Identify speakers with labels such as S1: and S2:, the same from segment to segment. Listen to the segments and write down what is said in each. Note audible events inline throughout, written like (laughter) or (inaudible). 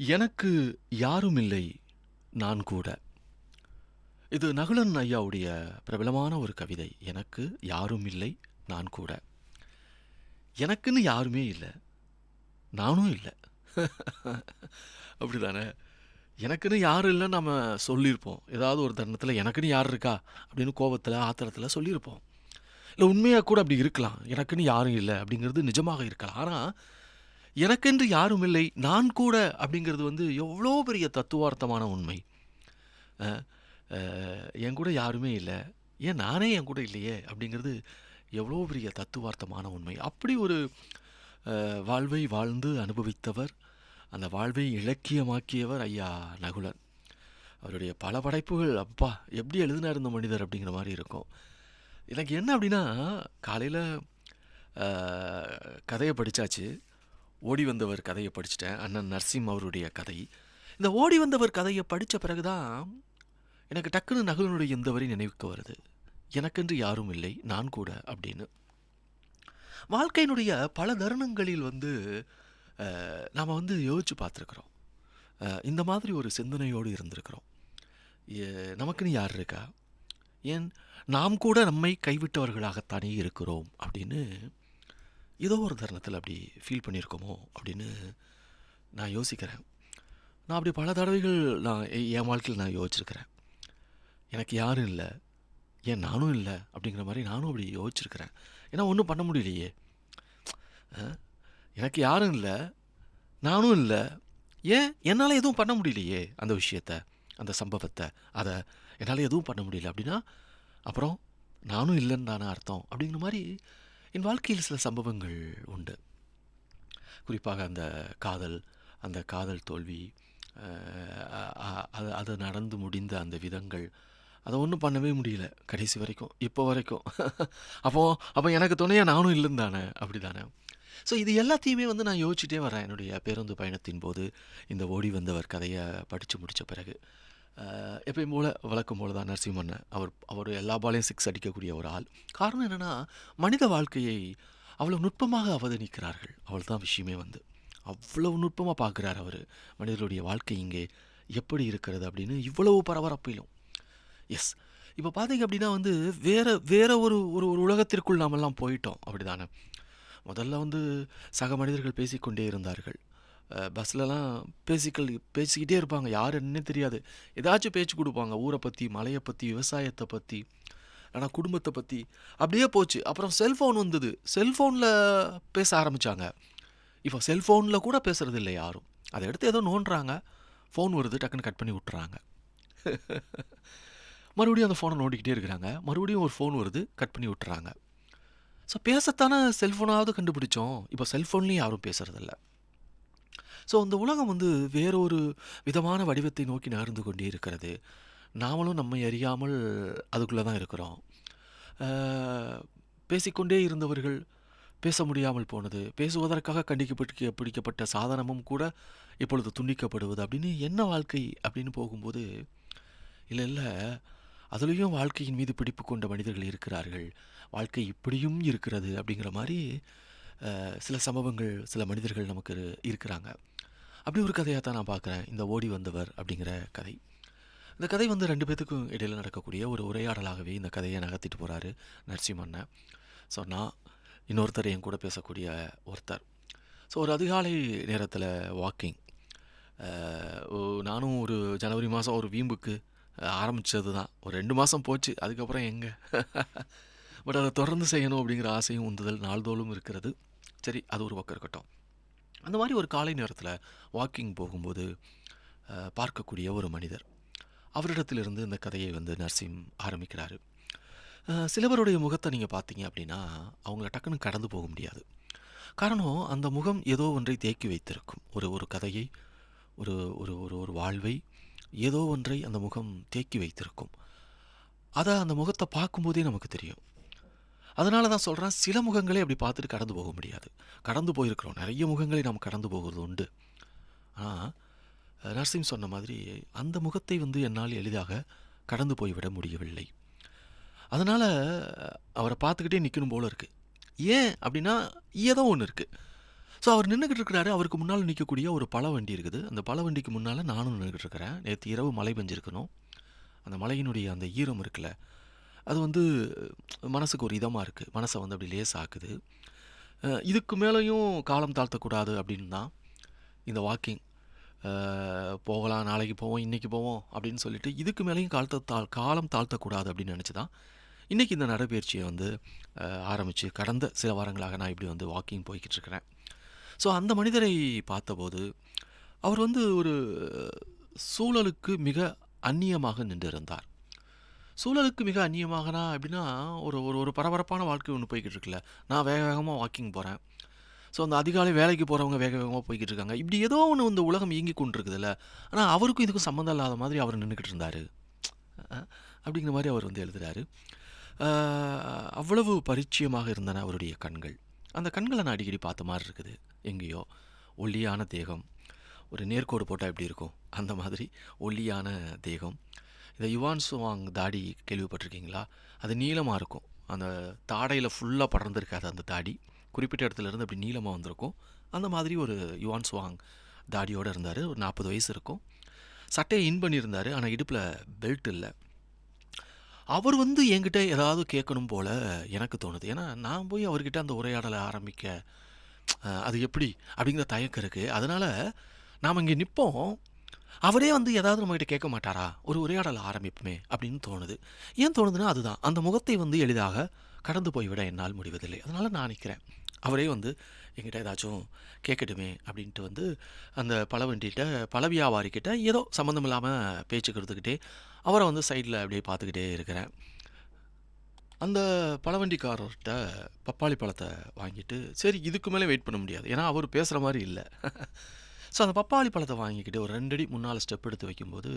S1: எனக்கு யாரும் இல்லை நான் கூட. இது நகுலன் ஐயாவுடைய பிரபலமான ஒரு கவிதை. எனக்கு யாரும் இல்லை நான் கூட. எனக்குன்னு யாருமே இல்லை. நானும் இல்லை. (laughs) அப்படிதானே? எனக்குன்னு யாரும் இல்லைன்னு நம்ம சொல்லியிருப்போம். ஏதாவது ஒரு தருணத்தில் எனக்குன்னு யார் இருக்கா? அப்படின்னு கோபத்தில் ஆத்திரத்தில் சொல்லியிருப்போம். இல்லை உண்மையாக கூட அப்படி இருக்கலாம். எனக்குன்னு யாரும் இல்லை அப்படிங்கிறது நிஜமாக இருக்கலாம். ஆனால் எனக்கென்று யாரும் இல்லை நான் கூட அப்படிங்கிறது வந்து எவ்வளோ பெரிய தத்துவார்த்தமான உண்மை. என் கூட யாருமே இல்லை. ஏன் நானே என் கூட இல்லையே அப்படிங்கிறது எவ்வளோ பெரிய தத்துவார்த்தமான உண்மை. அப்படி ஒரு வாழ்வை வாழ்ந்து அனுபவித்தவர் அந்த வாழ்வை இலக்கியமாக்கியவர் ஐயா நகுலன். அவருடைய பல படைப்புகள் அப்பா எப்படி எழுதினார் இந்த மனிதர் அப்படிங்கிற மாதிரி இருக்கும். எனக்கு என்ன அப்படின்னா காலையில் கதையை படித்தாச்சு ஓடி வந்தவர் கதையை படிச்சிட்டேன். அண்ணன் நரசிம் அவருடைய கதை. இந்த ஓடி வந்தவர் கதையை படித்த பிறகு தான் எனக்கு டக்குன்னு நகுலனுடைய இந்த வரி நினைவுக்கு வருது. எனக்கென்று யாரும் இல்லை நான் கூட அப்படின்னு. வாழ்க்கையினுடைய பல தருணங்களில் வந்து நாம் வந்து யோசிச்சு பார்த்துருக்குறோம். இந்த மாதிரி ஒரு சிந்தனையோடு இருந்திருக்கிறோம். நமக்குன்னு யார் இருக்கா? ஏன் நாம் கூட நம்மை கைவிட்டவர்களாகத்தானே இருக்கிறோம் அப்படின்னு ஏதோ ஒரு தருணத்தில் அப்படி ஃபீல் பண்ணியிருக்கோமோ அப்படின்னு நான் யோசிக்கிறேன். நான் அப்படி பல தடவைகள் நான் எ- என் வாழ்க்கையில் நான் யோசிச்சிருக்கிறேன். எனக்கு யாரும் இல்லை. ஏன் நானும் இல்லை? அப்படிங்கிற மாதிரி நானும் அப்படி யோசிச்சிருக்கிறேன். ஏன்னா ஒன்றும் பண்ண முடியலையே. எனக்கு யாரும் இல்லை. நானும் இல்லை. ஏன்? என்னால் எதுவும் பண்ண முடியலையே அந்த விஷயத்த அந்த சம்பவத்தை. அதை என்னால் எதுவும் பண்ண முடியல அப்படின்னா அப்புறம் நானும் இல்லைன்னு தானே அர்த்தம். அப்படிங்கிற மாதிரி என் வாழ்க்கையில் சில சம்பவங்கள் உண்டு. குறிப்பாக அந்த காதல் அந்த காதல் தோல்வி அது அது நடந்து முடிந்த அந்த விதங்கள் அதை ஒன்றும் பண்ணவே முடியல கடைசி வரைக்கும் இப்போ வரைக்கும். (laughs) அப்போ அப்போ எனக்கு துணையாக நானும் இல்லைன்னு தானே? அப்படி தானே ஸோ இது எல்லாத்தையுமே வந்து நான் யோசிச்சுட்டே வரேன். என்னுடைய பேருந்து பயணத்தின் போது இந்த ஓடி வந்தவர் கதையை படித்து முடித்த பிறகு. எப்பயும் போல் வளர்க்கும் போல தான் நரசிம்மன் அவர் அவர் எல்லா பாலையும் சிக்ஸ் அடிக்கக்கூடிய ஒரு ஆள். காரணம் என்னென்னா மனித வாழ்க்கையை அவ்வளோ நுட்பமாக அவதானிக்கிறார்கள். அவள் தான் விஷயமே வந்து. அவ்வளவு நுட்பமாக பார்க்குறார் அவர். மனிதர்களுடைய வாழ்க்கை இங்கே எப்படி இருக்கிறது அப்படின்னு இவ்வளவு பரபரப்பிலும். எஸ் இப்போ பார்த்தீங்க அப்படின்னா வந்து வேற வேற ஒரு ஒரு ஒரு உலகத்திற்குள் நாமெல்லாம் போயிட்டோம். அப்படிதானே? முதல்ல வந்து சக மனிதர்கள் பேசிக்கொண்டே இருந்தார்கள். பஸ்லலாம் பேசிக்கல் பேசிக்கிட்டே இருப்பாங்க. யார் தெரியாது. ஏதாச்சும் பேச்சு கொடுப்பாங்க. ஊரை பற்றி மலையை பற்றி விவசாயத்தை பற்றி ஆனால் குடும்பத்தை பற்றி அப்படியே போச்சு. அப்புறம் செல்ஃபோன் வந்தது. செல்ஃபோனில் பேச ஆரம்பித்தாங்க இப்போ செல்ஃபோனில் கூட பேசுகிறது இல்லை யாரும். அதை எடுத்து ஏதோ நோண்டுறாங்க. ஃபோன் வருது டக்குன்னு கட் பண்ணி விட்டுறாங்க. (laughs) மறுபடியும் அந்த ஃபோனை நோண்டிக்கிட்டே இருக்கிறாங்க. மறுபடியும் ஒரு ஃபோன் வருது கட் பண்ணி விட்டுறாங்க. ஸோ பேசத்தானே செல்ஃபோனாவது கண்டுபிடிச்சோம். இப்போ செல்ஃபோன்லேயும் யாரும் பேசுறதில்ல ஸோ இந்த உலகம் வந்து வேறொரு விதமான வடிவத்தை நோக்கி நகர்ந்து கொண்டே இருக்கிறது. நாமளும் நம்மை அறியாமல் அதுக்குள்ளே தான் இருக்கிறோம். பேசிக்கொண்டே இருந்தவர்கள் பேச முடியாமல் போனது பேசுவதற்காக கண்டிக்கப்பட்டு பிடிக்கப்பட்ட சாதனமும் கூட இப்பொழுது துண்டிக்கப்படுவது அப்படின்னு என்ன வாழ்க்கை அப்படின்னு போகும்போது இல்லை இல்லை அதுலேயும் வாழ்க்கையின் மீது பிடிப்பு கொண்ட மனிதர்கள் இருக்கிறார்கள். வாழ்க்கை இப்படியும் இருக்கிறது அப்படிங்கிற மாதிரி சில சம்பவங்கள் சில மனிதர்கள் நமக்கு இருக்கிறாங்க. அப்படி ஒரு கதையாக தான் நான் பார்க்குறேன். இந்த ஓடி வந்தவர் அப்படிங்கிற கதை. இந்த கதை வந்து ரெண்டு பேத்துக்கும் இடையில் நடக்கக்கூடிய ஒரு உரையாடலாகவே இந்த கதையை நகர்த்திட்டு போகிறாரு நரசிம்மண்ணை ஸோ நான் இன்னொருத்தர் என் கூட பேசக்கூடிய ஒருத்தர். ஸோ ஒரு அதிகாலை நேரத்தில் வாக்கிங் நானும் ஒரு ஜனவரி மாதம் ஒரு வீம்புக்கு ஆரம்பித்தது தான் ஒரு ரெண்டு மாதம் போச்சு. அதுக்கப்புறம் எங்கே? பட் (laughs) அதை தொடர்ந்து செய்யணும் அப்படிங்கிற ஆசையும் உந்துதல் நாள்தோளும் இருக்கிறது. சரி அது ஒரு பக்கம் இருக்கட்டும். அந்த மாதிரி ஒரு காலை நேரத்தில் வாக்கிங் போகும்போது பார்க்கக்கூடிய ஒரு மனிதர் அவரிடத்திலிருந்து இந்த கதையை வந்து நர்சிம் ஆரம்பிக்கிறாரு. சிலவருடைய முகத்தை நீங்கள் பார்த்தீங்க அப்படின்னா அவங்கள டக்குன்னு கடந்து போக முடியாது. காரணம் அந்த முகம் ஏதோ ஒன்றை தேக்கி வைத்திருக்கும். ஒரு ஒரு கதையை ஒரு ஒரு ஒரு ஒரு வாழ்வை ஏதோ ஒன்றை அந்த முகம் தேக்கி வைத்திருக்கும். அதை அந்த முகத்தை பார்க்கும்போதே நமக்கு தெரியும். அதனால தான் சொல்கிறேன் சில முகங்களே அப்படி பார்த்துட்டு கடந்து போக முடியாது கடந்து போயிருக்கிறோம் நிறைய முகங்களை நாம் கடந்து போகிறது உண்டு ஆனால் நரசிம் சொன்ன மாதிரி அந்த முகத்தை வந்து என்னால் எளிதாக கடந்து போய்விட முடியவில்லை அதனால் அவரை பார்த்துக்கிட்டே நிற்கணும் போல இருக்குது ஏன் அப்படின்னா ஏதோ ஒன்று இருக்குது ஸோ அவர் நின்னுகிட்டு இருக்கிறாரு. அவருக்கு முன்னால் நிற்கக்கூடிய ஒரு பழ வண்டி இருக்குது. அந்த பழ வண்டிக்கு முன்னால நானும் நின்றுக்கிட்டு இருக்கிறேன். நேற்று இரவு மழை பெஞ்சிருக்கணும். அந்த மலையினுடைய அந்த ஈரம் இருக்குல்ல, அது வந்து மனசுக்கு ஒரு இதமாக இருக்குது மனசை வந்து அப்படி லேசாக்குது. இதுக்கு மேலேயும் காலம் தாழ்த்தக்கூடாது அப்படின்னு தான் இந்த வாக்கிங். போகலாம், நாளைக்கு போவோம், இன்றைக்கி போவோம் அப்படின்னு சொல்லிட்டு, இதுக்கு மேலேயும் காலத்த தாழ் காலம் தாழ்த்தக்கூடாது அப்படின்னு நினச்சி தான், இன்றைக்கி இந்த நடைபயிற்சியை வந்து ஆரம்பித்து கடந்த சில வாரங்களாக நான் இப்படி வந்து வாக்கிங் போய்கிட்டு இருக்கிறேன். ஸோ அந்த மனிதரை பார்த்தபோது, அவர் வந்து ஒரு சூழலுக்கு மிக அந்நியமாக நின்றிருந்தார். சூழலுக்கு மிக அந்நியமாகனா அப்படின்னா ஒரு ஒரு ஒரு பரபரப்பான வாழ்க்கை ஒன்று போய்கிட்டு இருக்குல்ல. நான் வேக வேகமாக வாக்கிங் போகிறேன் ஸோ அந்த அதிகாலை வேலைக்கு போகிறவங்க வேக வேகமாக போய்கிட்டு இருக்காங்க. இப்படி ஏதோ ஒன்று இந்த உலகம் இயங்கி கொண்டிருக்குதுல்ல. ஆனால் அவருக்கும் இதுக்கும் சம்மந்தம் இல்லாத மாதிரி அவர் நின்றுக்கிட்டு இருந்தார் அப்படிங்கிற மாதிரி அவர் வந்து எழுதுகிறாரு அவ்வளவு பரிச்சயமாக இருந்தன அவருடைய கண்கள். அந்த கண்களை நான் அடிக்கடி பார்த்த மாதிரி இருக்குது. எங்கேயோ ஒல்லியான தேகம். ஒரு நேர்கோடு போட்டால் எப்படி இருக்கும்? அந்த மாதிரி ஒல்லியான தேகம். இந்த யுவான் சுவாங் தாடி கேள்விப்பட்டிருக்கீங்களா? அது நீளமாக இருக்கும். அந்த தாடையில் ஃபுல்லாக படர்ந்துருக்காது அந்த தாடி. குறிப்பிட்ட இடத்துல இருந்து அப்படி நீளமாக வந்திருக்கும். அந்த மாதிரி ஒரு யுவான் சுவாங் தாடியோட இருந்தார் ஒரு 40 வயசு இருக்கும். சட்டையை இன் பண்ணியிருந்தார் ஆனால் இடுப்பில் பெல்ட் இல்லை அவர் வந்து என்கிட்ட ஏதாவது கேட்கணும் போல் எனக்கு தோணுது. ஏன்னா, நான் போய் அவர்கிட்ட அந்த உரையாடலை ஆரம்பிக்க அது எப்படி? அப்படிங்கிற தயக்கம் இருக்குது அதனால் நாம் இங்கே நிற்போம் அவரே வந்து ஏதாவது நம்மகிட்ட கேட்க மாட்டாரா? ஒரு உரையாடல் ஆரம்பிப்புமே அப்படின்னு தோணுது. ஏன் தோணுதுன்னா அதுதான். அந்த முகத்தை வந்து எளிதாக கடந்து போய்விட என்னால் முடிவதில்லை. அதனால நான் நினைக்கிறேன் அவரே வந்து என்கிட்ட ஏதாச்சும் கேட்கட்டுமே அப்படின்ட்டு வந்து, அந்த பழவண்டிகிட்ட பழ வியாபாரிகிட்ட ஏதோ சம்மந்தம் இல்லாமல் பேச்சுக்கிறதுக்கிட்டே அவரை வந்து சைடில் அப்படியே பார்த்துக்கிட்டே இருக்கிறேன். அந்த பழவண்டிக்காரர்கிட்ட பப்பாளி பழத்தை வாங்கிட்டு, சரி இதுக்கு மேலே வெயிட் பண்ண முடியாது. ஏன்னா, அவர் பேசுற மாதிரி இல்லை (laughs) ஸோ அந்த பப்பாளி பழத்தை வாங்கிக்கிட்டு ஒரு 2 அடி ஸ்டெப் எடுத்து வைக்கும்போது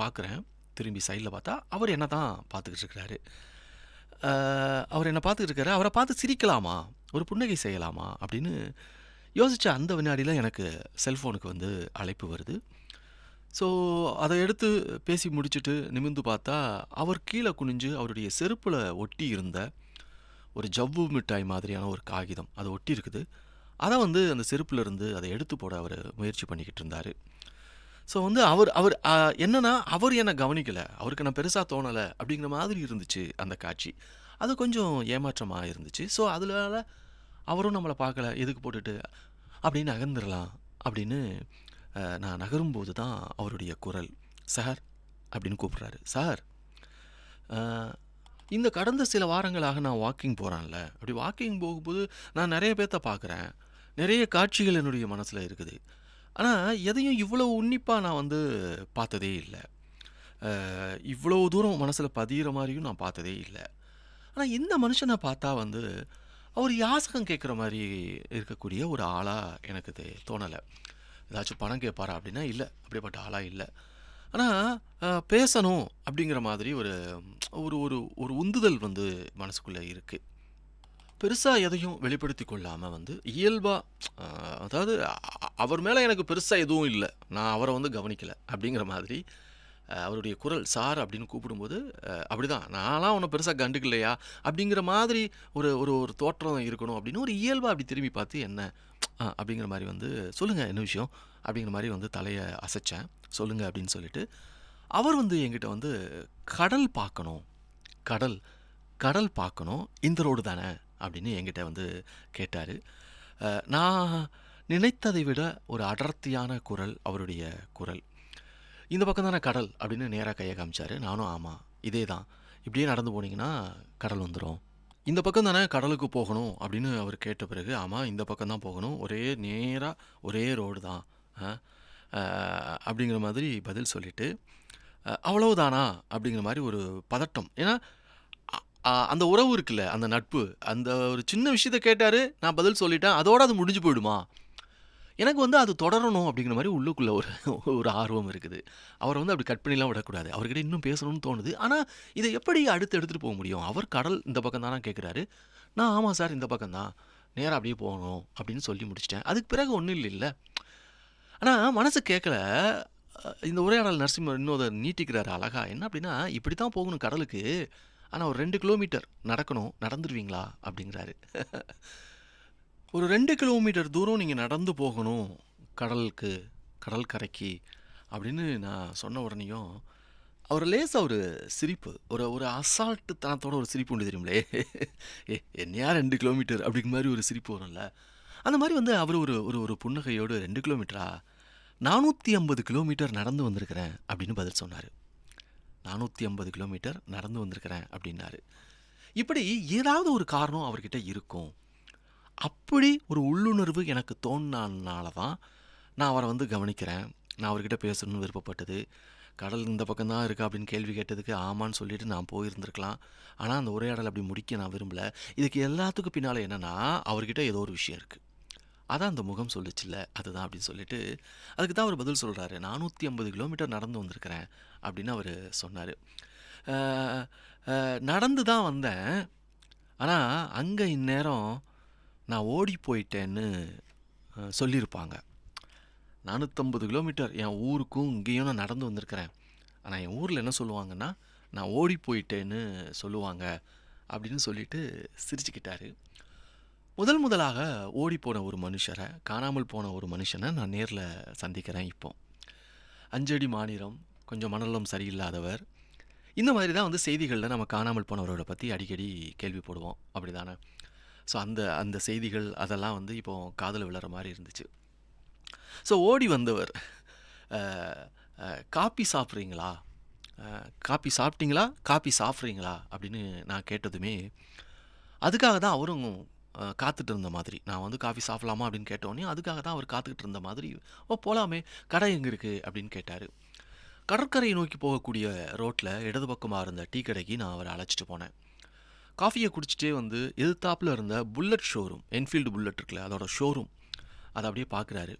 S1: பார்க்குறேன். திரும்பி சைடில் பார்த்தா, அவர் என்ன தான் பார்த்துக்கிட்டு இருக்கிறாரு. அவர் என்ன பார்த்துக்கிட்டு இருக்காரு. அவரை பார்த்து சிரிக்கலாமா? ஒரு புன்னகை செய்யலாமா? அப்படின்னு யோசித்த அந்த வினாடியில் எனக்கு செல்ஃபோனுக்கு வந்து அழைப்பு வருது. ஸோ அதை எடுத்து பேசி முடிச்சுட்டு நிமிர்ந்து பார்த்தா, அவர் கீழே குனிஞ்சு அவருடைய செருப்பில் ஒட்டி இருந்த ஒரு ஜவ்வு மிட்டாய் மாதிரியான ஒரு காகிதம். அது ஒட்டி இருக்குது. அதை வந்து அந்த செருப்புலேருந்து அதை எடுத்து போட அவர் முயற்சி பண்ணிக்கிட்டு இருந்தார் ஸோ வந்து அவர் அவர் என்னென்னா என்னன்னா, அவர் என்னை கவனிக்கலை அவருக்கு நான் பெருசாக தோணலை அப்படிங்கிற மாதிரி இருந்துச்சு அந்த காட்சி. அது கொஞ்சம் ஏமாற்றமாக இருந்துச்சு. ஸோ அதனால அவரும் நம்மளை பார்க்கல. எதுக்கு போட்டுட்டு அப்படின்னு நகர்ந்துடலாம் அப்படின்னு நான் நகரும்போது தான் அவருடைய குரல். சார் அப்படின்னு கூப்பிட்றாரு சார் இந்த கடந்த சில வாரங்களாக நான் வாக்கிங் போகிறேன்ல அப்படி வாக்கிங் போகும்போது நான் நிறைய பேர்த்த பார்க்குறேன். நிறைய காட்சிகள் என்னுடைய மனசில் இருக்குது. ஆனால் எதையும் இவ்வளோ உன்னிப்பாக நான் வந்து பார்த்ததே இல்லை. இவ்வளோ தூரம் மனசில் பதிகிற மாதிரியும் நான் பார்த்ததே இல்லை. ஆனால் இந்த மனுஷனை பார்த்தா வந்து, அவர் யாசகம் கேட்குற மாதிரி இருக்கக்கூடிய ஒரு ஆளாக எனக்கு தோணலை. ஏதாச்சும் பணம் கேட்பாரா? அப்படின்னா இல்லை. அப்படிப்பட்ட ஆளாக இல்லை. ஆனால் பேசணும் அப்படிங்கிற மாதிரி ஒரு ஒரு ஒரு ஒரு உந்துதல் வந்து மனசுக்குள்ளே இருக்குது பெருசாக எதையும் வெளிப்படுத்தி கொள்ளாமல் வந்து இயல்பாக அதாவது அவர் மேலே எனக்கு பெருசாக எதுவும் இல்லை நான் அவரை வந்து கவனிக்கலை அப்படிங்கிற மாதிரி அவருடைய குரல் சார் அப்படின்னு கூப்பிடும்போது, அப்படி அப்படிதான். நான்லாம் ஒன்றும் பெருசாக கண்டுக்கலையா? அப்படிங்கிற மாதிரி ஒரு ஒரு ஒரு தோற்றம் இருக்கணும் அப்படின்னு ஒரு இயல்பாக அப்படி திரும்பி பார்த்து என்ன அப்படிங்கிற மாதிரி வந்து, சொல்லுங்கள் என்ன விஷயம்? அப்படிங்கிற மாதிரி வந்து தலையை அசைச்சேன். சொல்லுங்கள் அப்படின்னு சொல்லிட்டு, அவர் வந்து என்கிட்ட வந்து கடல் பார்க்கணும். கடல் கடல் பார்க்கணும். இந்த ரோடு தானே அப்படின்னு என்கிட்ட வந்து கேட்டார் நான் நினைத்ததை விட ஒரு அடர்த்தியான குரல் அவருடைய குரல். இந்த பக்கம் தானே கடல் அப்படின்னு நேராக கையை காமிச்சாரு. நானும் ஆமாம் இதே தான். இப்படியே நடந்து போனீங்கன்னா கடல் வந்துடும் இந்த பக்கம் தானே கடலுக்கு போகணும் அப்படின்னு அவர் கேட்ட பிறகு, ஆமாம் இந்த பக்கம் தான் போகணும். ஒரே நேராக ஒரே ரோடு தான். அப்படிங்கிற மாதிரி பதில் சொல்லிவிட்டு அவ்வளவுதானா? அப்படிங்கிற மாதிரி ஒரு பதட்டம். ஏன்னா, அந்த உறவு இருக்குல்ல, அந்த நட்பு. அந்த ஒரு சின்ன விஷயத்த கேட்டாரு. நான் பதில் சொல்லிட்டேன். அதோட அது முடிஞ்சு போயிடுமா? எனக்கு வந்து அது தொடரணும் அப்படிங்கிற மாரி உள்ளுக்குள்ள ஒரு ஒரு ஆர்வம் இருக்குது. அவர வந்து அப்படி கட் பண்ணிலாம் விடக்கூடாது. அவர்கிட்ட இன்னும் பேசணும்னு தோணுது. ஆனா, இத எப்படி அடுத்து எடுத்துட்டு போக முடியும்? அவர் கடல் இந்த பக்கம் தானா கேட்குறாரு நான் ஆமா சார் இந்த பக்கம் தான். நேரா அப்படியே போகணும் அப்படின்னு சொல்லி முடிச்சுட்டேன். அதுக்கு பிறகு ஒண்ணும் இல்லைல்ல. ஆனா மனசு கேட்கல. அ இந்த உரையாடல் நரசிம்மர் இன்னும் அத நீட்டிக்கிறாரு அழகா. என்ன அப்படின்னா, இப்படி தான் போகணும் கடலுக்கு. ஆனால் ஒரு ரெண்டு கிலோமீட்டர் நடக்கணும். நடந்துருவீங்களா? அப்படிங்கிறாரு. ஒரு ரெண்டு கிலோமீட்டர் தூரம் நீங்கள் நடந்து போகணும் கடலுக்கு, கடல் கரைக்கு அப்படின்னு நான் சொன்ன உடனேயும், அவர் லேசாக ஒரு சிரிப்பு. ஒரு ஒரு அசால்ட்டு தனத்தோட ஒரு சிரிப்பு உண்டு தெரியுங்களே! "ஏ என்னையா ரெண்டு கிலோமீட்டர்" அப்படிங்கிற மாதிரி ஒரு சிரிப்பு வரும்ல. அந்த மாதிரி வந்து அவர் ஒரு ஒரு ஒரு புன்னகையோடு ரெண்டு கிலோமீட்டரா? 450 கிலோமீட்டர் நடந்து வந்திருக்கிறேன்" அப்படின்னு பதில் சொன்னார் 450 கிலோமீட்டர் நடந்து வந்திருக்கிறேன் அப்படின்னாரு. இப்படி ஏதாவது ஒரு காரணம் அவர்கிட்ட இருக்கும். அப்படி ஒரு உள்ளுணர்வு எனக்கு தோணுனனால தான், நான் அவரை வந்து கவனிக்கிறேன். நான் அவர்கிட்ட பேசணும்னு விருப்பப்பட்டது. கடல் இந்த பக்கம் தான் அப்படின்னு கேள்வி கேட்டதுக்கு ஆமான்னு சொல்லிட்டு நான் போயிருந்திருக்கலாம். ஆனால் அந்த உரையாடல் அப்படி முடிக்க நான் விரும்பல. இதுக்கு எல்லாத்துக்கும் பின்னால் என்னென்னா அவர்கிட்ட ஏதோ ஒரு விஷயம் இருக்குது அதான் அந்த முகம் சொல்லுச்சுல்ல, அதுதான் அப்படின்னு சொல்லிட்டு, அதுக்கு தான் அவர் பதில் சொல்கிறாரு நானூற்றி ஐம்பது கிலோமீட்டர் நடந்து வந்திருக்கிறேன் அப்படின்னு அவர் சொன்னார் நடந்து தான் வந்தேன். ஆனால் அங்கே இந்நேரம் நான் ஓடி போயிட்டேன்னு சொல்லியிருப்பாங்க. 450 கிலோமீட்டர் என் ஊருக்கும் இங்கேயும் நான் நடந்து வந்திருக்கிறேன். ஆனால் என் ஊரில் என்ன சொல்லுவாங்கன்னா, நான் ஓடி போயிட்டேன்னு சொல்லுவாங்க அப்படின்னு சொல்லிட்டு சிரிச்சுக்கிட்டாரு. முதல் முதலாக ஓடிப்போன ஒரு மனுஷரை காணாமல் போன ஒரு மனுஷனை நான் நேரில் சந்திக்கிறேன் இப்போ. அஞ்சடி மாநிலம் கொஞ்சம் மனநலம் சரியில்லாதவர். இந்த மாதிரி தான் வந்து செய்திகளில் நம்ம காணாமல் போனவரோட பற்றி அடிக்கடி கேள்விப்படுவோம். அப்படிதானே? ஸோ அந்த அந்த செய்திகள் அதெல்லாம் வந்து இப்போ காதில் விழற மாதிரி இருந்துச்சு. ஸோ ஓடி வந்தவர், "காப்பி சாப்பிட்றீங்களா காப்பி சாப்பிட்டீங்களா? காப்பி சாப்பிட்றீங்களா அப்படின்னு நான் கேட்டதுமே, அதுக்காக தான் அவரும் காத்துட்டு இருந்த மாதிரி. நான் வந்து "காஃபி சாப்பிடலாமா?" அப்படின்னு கேட்டோன்னே அதுக்காக தான் அவர் காத்துக்கிட்டு இருந்த மாதிரி, "ஓ போகலாமே கடை எங்கே இருக்குது அப்படின்னு கேட்டார் கடற்கரையை நோக்கி போகக்கூடிய ரோட்டில் இடது பக்கமாக இருந்த டீ கடைக்கு நான் அவரை அழைச்சிட்டு போனேன். காஃபியை குடிச்சிட்டே வந்து எதிர்த்தாப்பில் இருந்த புல்லட் ஷோரூம், என்ஃபீல்டு புல்லட் இருக்குல்ல, அதோட ஷோரூம். அதை அப்படியே பார்க்குறாரு.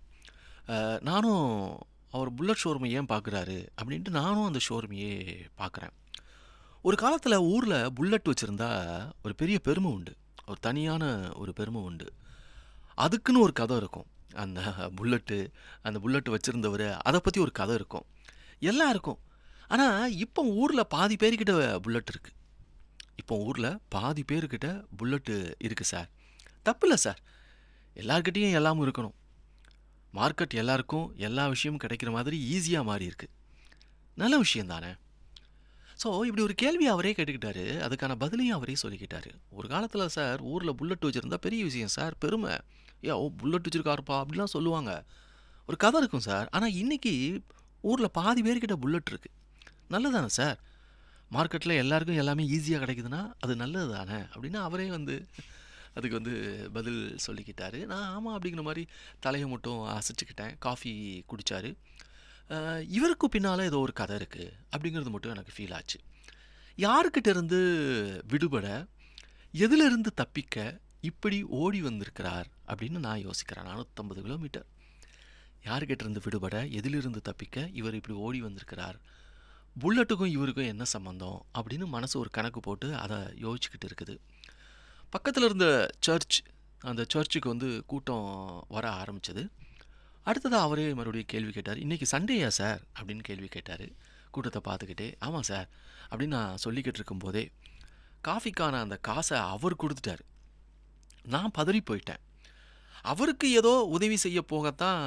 S1: நானும் அவர் புல்லட் ஷோரூமை ஏன் பார்க்குறாரு அப்படின்ட்டு நானும் அந்த ஷோரூமையே பார்க்குறேன். ஒரு காலத்தில் ஊரில் புல்லட் வச்சுருந்தா ஒரு பெரிய பெருமை உண்டு. ஒரு தனியான ஒரு பெருமை உண்டு. அதுக்குன்னு ஒரு கதை இருக்கும். அந்த புல்லட்டு, அந்த புல்லட்டு வச்சுருந்தவர் அதை பற்றி ஒரு கதை இருக்கும். எல்லாம் இருக்கும். ஆனால் இப்போ ஊரில் பாதி பேர்கிட்ட புல்லட் இருக்குது இப்போ ஊரில் பாதி பேர்கிட்ட புல்லட்டு இருக்குது சார். தப்பில்ல சார். எல்லார்கிட்டயும் எல்லாமும் இருக்கணும். மார்க்கெட் எல்லாருக்கும் எல்லா விஷயமும் கிடைக்கிற மாதிரி ஈஸியாக மாறி இருக்குது நல்ல விஷயம் தானே! ஸோ இப்படி ஒரு கேள்வி அவரே கேட்டுக்கிட்டாரு. அதுக்கான பதிலையும் அவரே சொல்லிக்கிட்டாரு. "ஒரு காலத்தில் சார் ஊரில் புல்லட் வச்சுருந்தா பெரிய விஷயம் சார், பெருமை. ஏ ஓ புல்லட் வச்சிருக்காருப்பா" அப்படிலாம் சொல்லுவாங்க. ஒரு கதை இருக்கும் சார். ஆனால் இன்றைக்கி ஊரில் பாதி பேர்கிட்ட புல்லட் இருக்குது நல்லது தானே சார்? மார்க்கெட்டில் எல்லாருக்கும் எல்லாமே ஈஸியாக கிடைக்குதுன்னா, அது நல்லது தானே! அப்படின்னு அவரே வந்து அதுக்கு வந்து பதில் சொல்லிக்கிட்டாரு. நான் ஆமாம் அப்படிங்கிற மாதிரி தலையை மட்டும் அசைச்சிக்கிட்டேன் காஃபி குடித்தாரு இவருக்கு பின்னால் ஏதோ ஒரு கதை இருக்குது அப்படிங்கிறது மட்டும் எனக்கு ஃபீல் ஆச்சு. யாருக்கிட்டேருந்து விடுபட, எதிலிருந்து தப்பிக்க இப்படி ஓடி வந்திருக்கிறார் அப்படின்னு நான் யோசிக்கிறேன். 450 கிலோமீட்டர். யாருக்கிட்டேருந்து விடுபட, எதிலிருந்து தப்பிக்க இவர் இப்படி ஓடி வந்திருக்கிறார். புல்லட்டுக்கும் இவருக்கும் என்ன சம்மந்தம் அப்படின்னு மனசு ஒரு கணக்கு போட்டு அதை யோசிச்சுக்கிட்டு இருக்குது. பக்கத்தில் இருந்த சர்ச், அந்த சர்ச்சுக்கு வந்து கூட்டம் வர ஆரம்பிச்சது. அடுத்ததாக அவரே மறுபடியும் கேள்வி கேட்டார் இன்றைக்கி சண்டேயா சார்?" அப்படின்னு கேள்வி கேட்டார் கூட்டத்தை பார்த்துக்கிட்டே. ஆமாம் சார்" அப்படின்னு நான் சொல்லிக்கிட்டு இருக்கும்போதே, காஃபிக்கான அந்த காசை அவர் கொடுத்துட்டார் நான் பதறி போயிட்டேன். அவருக்கு ஏதோ உதவி செய்ய போகத்தான்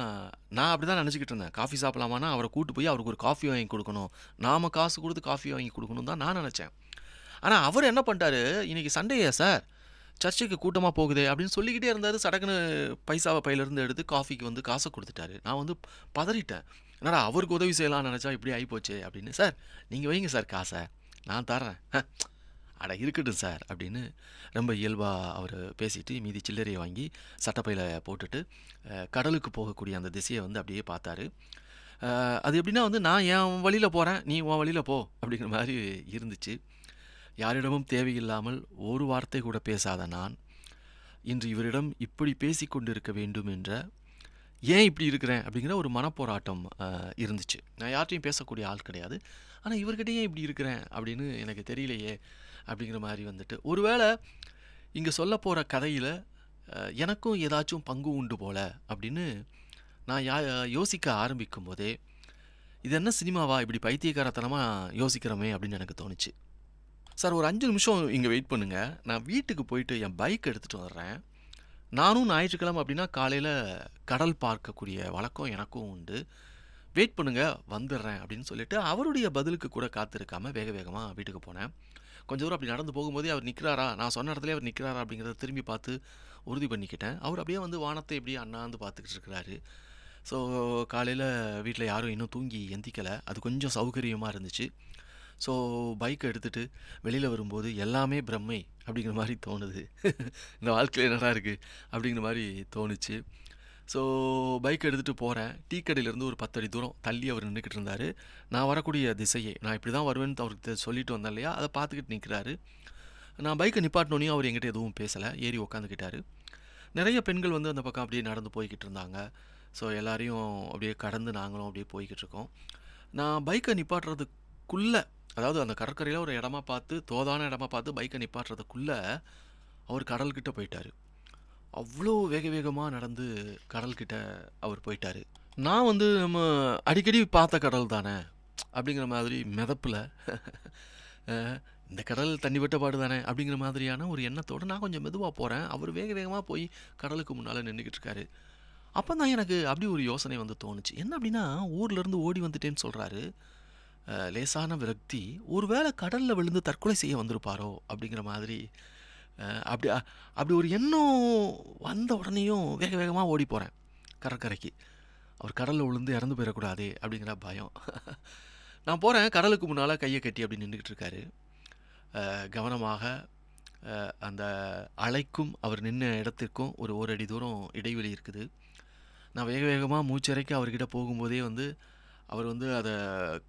S1: நான் அப்படிதான் நினச்சிக்கிட்டு இருந்தேன். காஃபி சாப்பிடலாமான்னா, அவரை கூட்டு போய் அவருக்கு ஒரு காஃபி வாங்கி கொடுக்கணும் நாம காசு கொடுத்து காஃபி வாங்கி கொடுக்கணும் தான் நான் நினச்சேன் ஆனால் அவர் என்ன பண்ணிட்டாரு, இன்றைக்கி சண்டேயா சார்? சர்ச்சுக்கு கூட்டமாக போகுதே" அப்படின்னு சொல்லிக்கிட்டே இருந்தார் சடக்குன்னு பைசாவை பையிலேருந்து எடுத்து காஃபிக்கு வந்து காசை கொடுத்துட்டாரு நான் வந்து பதறிட்டேன். என்னடா அவருக்கு உதவி செய்யலாம்னு நினச்சா இப்படி ஆகிப்போச்சு அப்படின்னு. "சார் நீங்கள் வைங்க சார் காசை நான் தரேன் அட இருக்கட்டும் சார்" அப்படின்னு ரொம்ப இயல்பாக அவர் பேசிட்டு மீதி சில்லறையை வாங்கி சட்டப்பையில் போட்டுட்டு, கடலுக்கு போகக்கூடிய அந்த திசையை வந்து அப்படியே பார்த்தாரு. அது எப்படின்னா வந்து நான் என் வழியில் போகிறேன் நீ உன் வழியில் போ அப்படிங்கிற மாதிரி இருந்துச்சு. யாரிடமும் தேவையில்லாமல் ஒரு வார்த்தை கூட பேசாத நான், இன்று இவரிடம் இப்படி பேசிக் கொண்டிருக்க வேண்டும் என்ற ஏன் இப்படி இருக்கிறேன் அப்படிங்கிற ஒரு மனப்போராட்டம் இருந்துச்சு. நான் யார்ட்டையும் பேசக்கூடிய ஆள் கிடையாது. ஆனால் இவர்கிட்ட ஏன் இப்படி இருக்கிறேன் அப்படின்னு எனக்கு தெரியலையே அப்படிங்கிற மாதிரி வந்துட்டு. ஒருவேளை இங்கே சொல்ல போகிற கதையில் எனக்கும் ஏதாச்சும் பங்கு உண்டு போல அப்படின்னு நான் யா யோசிக்க ஆரம்பிக்கும்போதே, இது என்ன சினிமாவா? இப்படி பைத்தியக்காரத்தனமாக யோசிக்கிறோமே அப்படின்னு எனக்கு தோணுச்சு. சார் ஒரு அஞ்சு நிமிஷம் இங்கே வெயிட் பண்ணுங்கள் நான் வீட்டுக்கு போயிட்டு என் பைக் எடுத்துகிட்டு வர்றேன். நானும் ஞாயிற்றுக்கிழமை அப்படின்னா காலையில் கடல் பார்க்கக்கூடிய வழக்கம் எனக்கும் உண்டு. வெயிட் பண்ணுங்கள் வந்துடுறேன் அப்படின்னு சொல்லிட்டு, அவருடைய பதிலுக்கு கூட காத்திருக்காமல் வேக வேகமாக வீட்டுக்கு போனேன். கொஞ்சம் தூரம் அப்படி நடந்து போகும்போதே அவர் நிற்கிறாரா நான் சொன்ன இடத்துலயே அவர் நிற்கிறாரா அப்படிங்கிறத திரும்பி பார்த்து உறுதி பண்ணிக்கிட்டேன். அவர் அப்படியே வந்து வானத்தை இப்படியே அண்ணாந்து பார்த்துக்கிட்டு இருக்கிறாரு. ஸோ காலையில் வீட்டில் யாரும் இன்னும் தூங்கி எந்திக்கலை அது கொஞ்சம் சௌகரியமாக இருந்துச்சு. ஸோ பைக்கை எடுத்துகிட்டு வெளியில் வரும்போது எல்லாமே பிரம்மை அப்படிங்கிற மாதிரி தோணுது. இந்த வாழ்க்கையில் என்னடா இருக்குது அப்படிங்கிற மாதிரி தோணுச்சு. ஸோ பைக் எடுத்துகிட்டு போகிறேன் டீ கடையிலேருந்து ஒரு பத்தடி தூரம் தள்ளி அவர் நின்றுக்கிட்டு இருந்தார் நான் வரக்கூடிய திசையை நான் இப்படி தான் வருவேன்னு அவருக்கு சொல்லிட்டு வந்தேன் இல்லையா, அதை பார்த்துக்கிட்டு நிற்கிறாரு நான் பைக்கை நிப்பாட்டினோனயும் அவர் எங்கிட்ட எதுவும் பேசலை ஏறி உக்காந்துக்கிட்டாரு நிறைய பெண்கள் வந்து அந்த பக்கம் அப்படியே நடந்து போய்கிட்டு இருந்தாங்க. ஸோ எல்லாரையும் அப்படியே கடந்து நாங்களும் அப்படியே போய்கிட்டு இருக்கோம். நான் பைக்கை நிப்பாட்டுறதுக்குள்ளே அதாவது அந்த கடற்கரையில் ஒரு இடமா பார்த்து, தோதான இடமா பார்த்து பைக்கை நிப்பாட்டுறதுக்குள்ளே அவர் கடல்கிட்ட போயிட்டார் அவ்வளோ வேக வேகமாக நடந்து கடல்கிட்ட அவர் போயிட்டார் நான் வந்து நம்ம அடிக்கடி பார்த்த கடல் தானே அப்படிங்கிற மாதிரி மிதப்பில் இந்த கடல் தண்ணி விட்ட பாடு தானே அப்படிங்கிற மாதிரியான ஒரு எண்ணத்தோடு நான் கொஞ்சம் மெதுவாக போகிறேன் அவர் வேக வேகமாக போய் கடலுக்கு முன்னால் நின்றுக்கிட்டு இருக்காரு. அப்பதான் எனக்கு அப்படி ஒரு யோசனை வந்து தோணுச்சு. என்ன அப்படின்னா, ஊர்லேருந்து ஓடி வந்துட்டேன்னு சொல்கிறாரு லேசான விரக்தி. ஒருவேளை கடலில் விழுந்து தற்கொலை செய்ய வந்திருப்பாரோ அப்படிங்கிற மாதிரி அப்படி அப்படி ஒரு எண்ணம் வந்த உடனேயும் வேக வேகமாக ஓடி போகிறேன் கடற்கரைக்கு. அவர் கடலில் விழுந்து இறந்து போயிடக்கூடாது அப்படிங்கிற பயம். நான் போகிறேன் கடலுக்கு முன்னால் கையை கட்டி அப்படி நின்றுக்கிட்டு இருக்காரு. கவனமாக அந்த அலைக்கும் அவர் நின்ற இடத்திற்கும் ஒரு 1 அடி தூரம் இடைவெளி இருக்குது. நான் வேக வேகமாக மூச்சரைக்கு அவர்கிட்ட போகும்போதே வந்து, அவர் வந்து அதை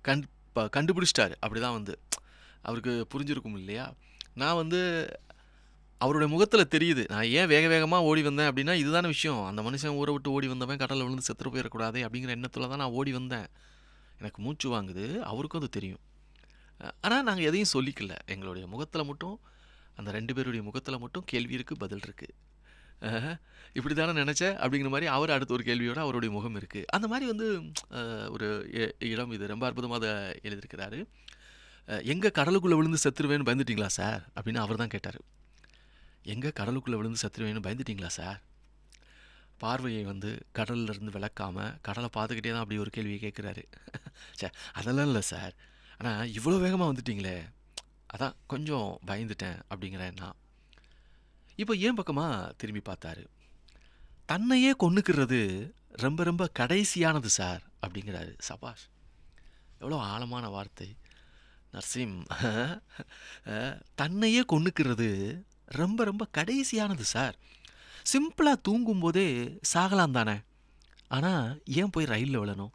S1: கண் இப்போ கண்டுபிடிச்சிட்டாரு. அப்படிதான் வந்து. அவருக்கு புரிஞ்சிருக்கும் இல்லையா? நான் வந்து அவருடைய முகத்தில் தெரியுது. நான் ஏன் வேக வேகமாக ஓடி வந்தேன் அப்படின்னா, இதுதான விஷயம். அந்த மனுஷன் ஊரை விட்டு ஓடி வந்தவன் கடலில் விழுந்து செத்துற போயிடக்கூடாது அப்படிங்கிற எண்ணத்தில் தான் நான் ஓடி வந்தேன். எனக்கு மூச்சு வாங்குது. அவருக்கும் அது தெரியும். ஆனால் நாங்கள் எதையும் சொல்லிக்கல. எங்களுடைய முகத்தில் மட்டும் அந்த ரெண்டு பேருடைய முகத்தில் மட்டும் கேள்வி இருக்குது பதில் இருக்குது இப்படி தானே நினச்சேன் அப்படிங்கிற மாதிரி அவர் அடுத்த ஒரு கேள்வியோட அவருடைய முகம் இருக்குது அந்த மாதிரி வந்து ஒரு இடம் இது. ரொம்ப அற்புதமாக அதை எழுதியிருக்கிறாரு. அ கடலுக்குள்ளே விழுந்து செத்துருவேன்னு பயந்துட்டிங்களா சார்?" அப்படின்னு அவர் தான் கேட்டார் "எங்க கடலுக்குள்ளே விழுந்து செத்துருவேன்னு பயந்துட்டிங்களா சார்?" பார்வையை வந்து கடல்லேருந்து இருந்து கடலை பார்த்துக்கிட்டே தான் அப்படி ஒரு கேள்வியை கேட்குறாரு (laughs) சார் அதெல்லாம் இல்லை சார். ஆனால் இவ்வளோ வேகமாக வந்துட்டிங்களே அதான் கொஞ்சம் பயந்துட்டேன் அப்படிங்கிறேன் நான். இப்போ ஏன் பக்கமாக திரும்பி பார்த்தாரு. "தன்னையே கொண்டுக்கிறது ரொம்ப ரொம்ப கடைசியானது சார்" அப்படிங்கிறாரு. சபாஷ்! எவ்வளோ ஆழமான வார்த்தை. நர்சிம் "தன்னையே கொண்டுக்கிறது ரொம்ப ரொம்ப கடைசியானது சார். சிம்பிளாக தூங்கும்போதே சாகலாம் தானே. ஆனால் ஏன் போய் ரயிலில் விழணும்?"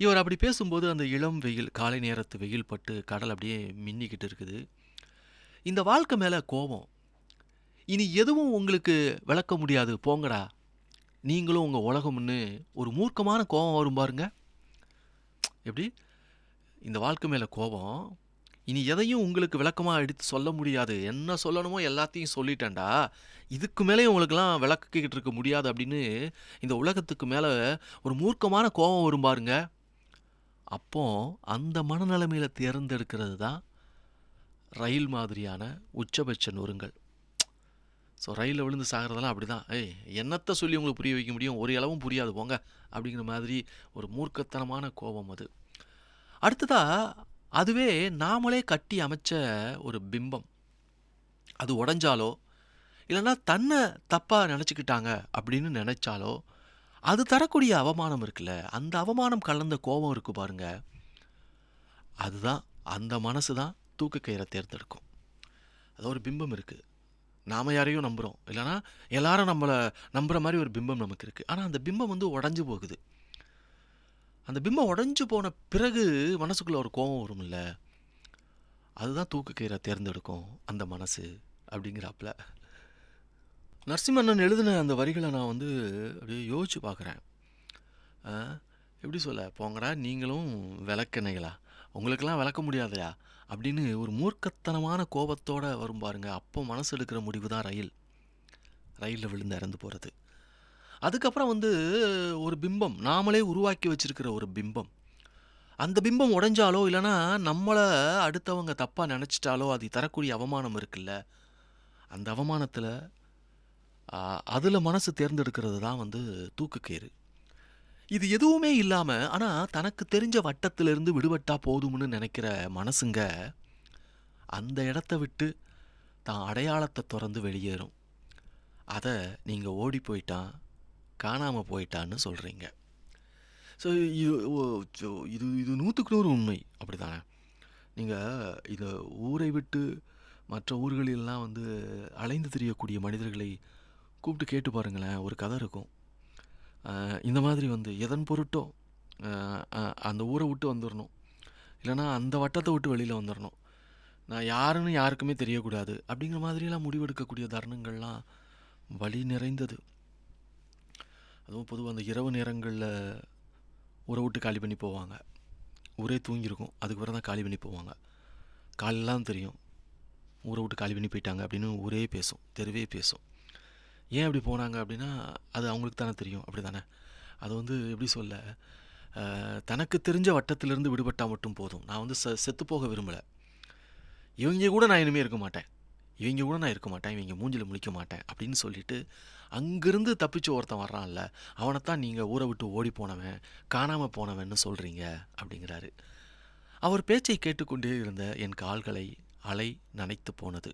S1: இவர் அப்படி பேசும்போது அந்த இளம் வெயில், காலை நேரத்து வெயில் பட்டு கடல் அப்படியே மின்னிக்கிட்டு இருக்குது. இந்த வாழ்க்கை மேலே கோபம் "இனி எதுவும் உங்களுக்கு விளக்க முடியாது போங்கடா. நீங்களும் உங்கள் உலகம்னு ஒரு மூர்க்கமான கோபம் வரும் பாருங்க. எப்படி? இந்த வாழ்க்கை மேலே கோபம் "இனி எதையும் உங்களுக்கு விளக்கமாக எடுத்து சொல்ல முடியாது. என்ன சொல்லணுமோ எல்லாத்தையும் சொல்லிட்டேன்டா. இதுக்கு மேலே உங்களுக்கெல்லாம் விளக்கிக்கிட்டு இருக்க முடியாது" அப்படின்னு இந்த உலகத்துக்கு மேலே ஒரு மூர்க்கமான கோபம் வரும் பாருங்க. அப்போ அந்த மனநிலைமையில தேர்ந்தெடுக்கிறது தான் ரயில் மாதிரியான உச்சபட்ச நொறுங்கள் ஸோ ரயிலில் விழுந்து சாகுறதெல்லாம் அப்படிதான். "ஏய் என்னத்த சொல்லி உங்களுக்கு புரிய வைக்க முடியும்? ஒரு அளவும் புரியாது போங்க" அப்படிங்கிற மாதிரி ஒரு மூர்க்கத்தனமான கோபம் அது. அடுத்ததாக அதுவே நாமளே கட்டி அமைச்ச ஒரு பிம்பம். அது உடஞ்சாலோ இல்லைன்னா தன்னை தப்பாக நினச்சிக்கிட்டாங்க அப்படின்னு நினச்சாலோ அது தரக்கூடிய அவமானம் இருக்குல்ல, அந்த அவமானம் கலந்த கோவம் இருக்கு பாருங்கள் அதுதான் அந்த மனசு தான் தூக்கு கயிறை தேர்ந்தெடுக்கும். அது ஒரு பிம்பம் இருக்கு. நாம யாரையும் நம்புறோம். இல்லைனா எல்லாரும் நம்மள நம்புற மாதிரி ஒரு பிம்பம் நமக்கு இருக்கு. ஆனா அந்த பிம்பம் வந்து உடஞ்சி போகுது. அந்த பிம்பம் உடஞ்சி போன பிறகு மனசுக்குள்ள ஒரு கோவம் வரும்ல. அதுதான் தூக்கு கயிறை தேர்ந்தெடுக்கும் அந்த மனசு அப்படிங்கிறாப்புல நரசிம்மண்ணன் எழுதின அந்த வரிகளை நான் வந்து அப்படியே யோசிச்சு பார்க்குறேன். எப்படி சொல்ல? "போங்கடா நீங்களும் விளக்கெண்ணெய்களா? உங்களுக்கெல்லாம் விளக்க முடியாதயா?" அப்படின்னு ஒரு மூர்க்கத்தனமான கோபத்தோடு வரும் பாருங்க. அப்போ மனசு எடுக்கிற முடிவு தான் ரயில். ரயிலில் விழுந்து இறந்து போகிறது அதுக்கப்புறம் வந்து ஒரு பிம்பம். நாமளே உருவாக்கி வச்சிருக்கிற ஒரு பிம்பம். அந்த பிம்பம் உடைஞ்சாலோ, இல்லைன்னா நம்மளை அடுத்தவங்க தப்பாக நினச்சிட்டாலோ அது தரக்கூடிய அவமானம் இருக்குல்ல. அந்த அவமானத்தில் அதில் மனசு தேர்ந்தெடுக்கிறது தான் வந்து தூக்குக்கயிறு. இது எதுவுமே இல்லாமல் ஆனால் தனக்கு தெரிஞ்ச வட்டத்திலிருந்து விடுபட்டா போதும்னு நினைக்கிற மனசுங்க, அந்த இடத்த விட்டு தான் அடையாளத்தை திறந்து வெளியேறும். அதை நீங்கள் ஓடி போயிட்டான், காணாமல் போயிட்டான்னு சொல்கிறீங்க ஸோ இது இது இது 100க்கு 100 உண்மை. அப்படிதானே? நீங்கள் இந்த ஊரை விட்டு மற்ற ஊர்களிலெலாம் வந்து அலைந்து தெரியக்கூடிய மனிதர்களை கூப்பிட்டு கேட்டு பாருங்களேன். ஒரு கதை இருக்கும். இந்த மாதிரி வந்து எதன் பொருட்டோ அந்த ஊரை விட்டு வந்துடணும் இல்லைனா அந்த வட்டத்தை விட்டு வெளியில் வந்துடணும் நான் யாருன்னு யாருக்குமே தெரியக்கூடாது. அப்படிங்கிற மாதிரியெல்லாம் முடிவெடுக்கக்கூடிய தருணங்கள்லாம் வழி நிறைந்தது. அதுவும் பொதுவாக அந்த இரவு நேரங்களில் ஊரை விட்டு காலி பண்ணி போவாங்க. ஊரே தூங்கியிருக்கும். அதுக்கப்புறம் தான் காலி பண்ணி போவாங்க. காலெல்லாம் தெரியும். ஊரை விட்டு காலி பண்ணி போயிட்டாங்க அப்படின்னு ஊரே பேசும். தெருவே பேசும். ஏன் அப்படி போனாங்க அப்படின்னா, அது அவங்களுக்கு தானே தெரியும். அப்படிதானே? அது வந்து எப்படி சொல்ல, தனக்கு தெரிஞ்ச வட்டத்திலிருந்து விடுபட்டால் மட்டும் போதும். நான் வந்து செ செத்து போக இவங்க கூட நான் இனிமே இருக்க மாட்டேன். இவங்க கூட நான் இருக்க மாட்டேன். இவங்க மூஞ்சில் முழிக்க மாட்டேன். அப்படின்னு சொல்லிட்டு, அங்கேருந்து தப்பிச்சு ஒருத்தன் வர்றான்ல, அவனைத்தான் நீங்கள் ஊரை விட்டு ஓடி போனவன், காணாமல் போனவன்னு சொல்கிறீங்க அப்படிங்கிறாரு. அவர் பேச்சை கேட்டுக்கொண்டே இருந்த என் கால்களை அலை நனைத்து போனது.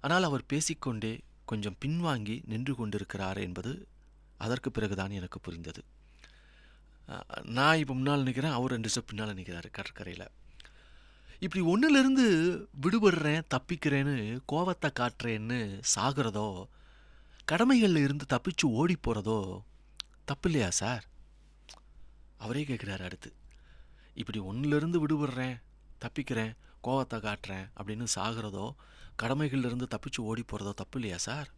S1: ஆனால் அவர் பேசிக்கொண்டே கொஞ்சம் பின்வாங்கி நின்று கொண்டிருக்கிறார் என்பது அதற்கு பிறகுதான் எனக்கு புரிந்தது. நான் இப்போ முன்னால் நிற்கிறேன் அவர் ரெண்டு ஸ்டெப் பின்னால் நிக்கிறாரு கடற்கரையில் இப்படி ஒன்றுலேருந்து விடுபடுறேன், தப்பிக்கிறேன்னு கோவத்தை காட்டுறேன்னு சாகிறதோ கடமைகள்ல இருந்து தப்பிச்சு ஓடி போறதோ தப்பில்லையா சார்? அவரே கேட்குறாரு அடுத்து. இப்படி ஒன்றுலேருந்து விடுபடுறேன், தப்பிக்கிறேன், கோவத்தை காட்டுறேன் அப்படின்னு சாகிறதோ கடமைகளிலிருந்து தப்பிச்சு ஓடி போகிறதோ தப்பு இல்லையா சார்?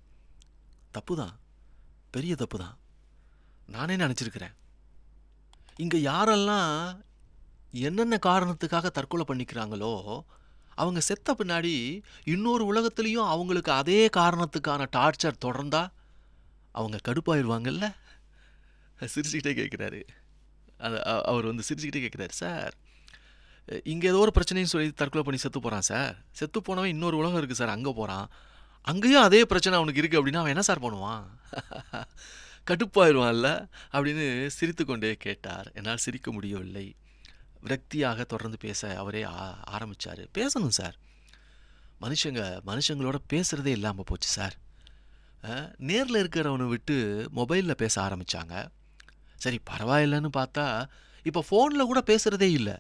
S1: தப்பு தான் பெரிய தப்பு தான் நானே நினச்சிருக்கிறேன். இங்கே யாரெல்லாம் என்னென்ன காரணத்துக்காக தற்கொலை பண்ணிக்கிறாங்களோ, அவங்க செத்த பின்னாடி இன்னொரு உலகத்துலேயும் அவங்களுக்கு அதே காரணத்துக்கான டார்ச்சர் தொடர்ந்தா, அவங்க கடுப்பாயிருவாங்கல்ல? சிரிச்சுக்கிட்டே கேட்குறாரு அது அவர் வந்து சிரிச்சுக்கிட்டே கேட்குறாரு "சார், இங்கே ஏதோ ஒரு பிரச்சனையும் சொல்லி தற்கொலை பண்ணி செத்து போகிறான் சார். செத்து போனவன் இன்னொரு உலகம் இருக்குது சார். அங்கே போகிறான் அங்கேயும் அதே பிரச்சனை அவனுக்கு இருக்குது அப்படின்னா, அவன் என்ன சார் பண்ணுவான்?" (laughs) கடுப்பாயிருவான்ல? அப்படின்னு சிரித்துக்கொண்டே கேட்டார். என்னால் சிரிக்க முடியவில்லை. விரக்தியாக தொடர்ந்து பேச அவரே ஆ ஆரம்பிச்சாரு. "பேசணும் சார். மனுஷங்க மனுஷங்களோட பேசுகிறதே இல்லாமல் போச்சு சார். நேரில் இருக்கிறவனை விட்டு மொபைலில் பேச ஆரம்பித்தாங்க சரி பரவாயில்லைன்னு பார்த்தா, இப்போ ஃபோனில் கூட பேசுகிறதே இல்லை